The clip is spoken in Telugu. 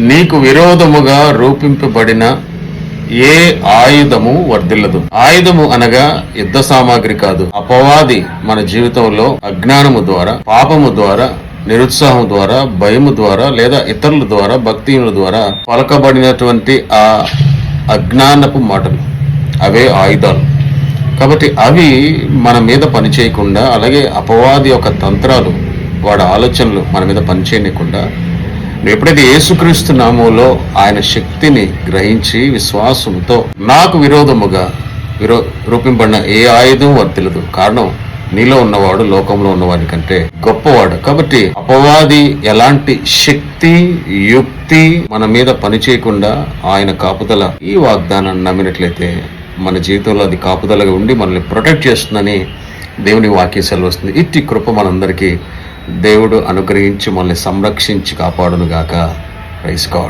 నీకు విరోధముగా రూపింపబడిన ఏ ఆయుధము వర్ధిల్లదు. ఆయుధము అనగా యుద్ధ సామాగ్రి కాదు. అపవాది మన జీవితంలో అజ్ఞానము ద్వారా పాపము ద్వారా నిరుత్సాహం ద్వారా భయము ద్వారా లేదా ఇతరుల ద్వారా భక్తియుల ద్వారా పలకబడినటువంటి ఆ అజ్ఞానపు మాటలు. అవే ఆయుధాలు. కాబట్టి అవి మన మీద పనిచేయకుండా అలాగే అపవాది యొక్క తంత్రాలు వాడి ఆలోచనలు మన మీద పనిచేయకుండా ఎప్పుడైతే యేసుక్రీస్తు నామంలో ఆయన శక్తిని గ్రహించి విశ్వాసంతో నాకు విరోధముగా విరో రూపింపడిన ఏ ఆయుధం వర్తిలదు కారణం నీలో ఉన్నవాడు లోకంలో ఉన్నవాడి కంటే గొప్పవాడు. కాబట్టి అపవాది ఎలాంటి శక్తి యుక్తి మన మీద పనిచేయకుండా ఆయన కాపుదల ఈ వాగ్దానాన్ని నమ్మినట్లయితే మన జీవితంలో అది కాపుదలగా ఉండి మనల్ని ప్రొటెక్ట్ చేస్తుందని దేవుని వాక్య సెలవుస్తుంది. ఇట్టి కృప మనందరికీ దేవుడు అనుగ్రహించి మనల్ని సంరక్షించి కాపాడును గాక రైస్ గాడ్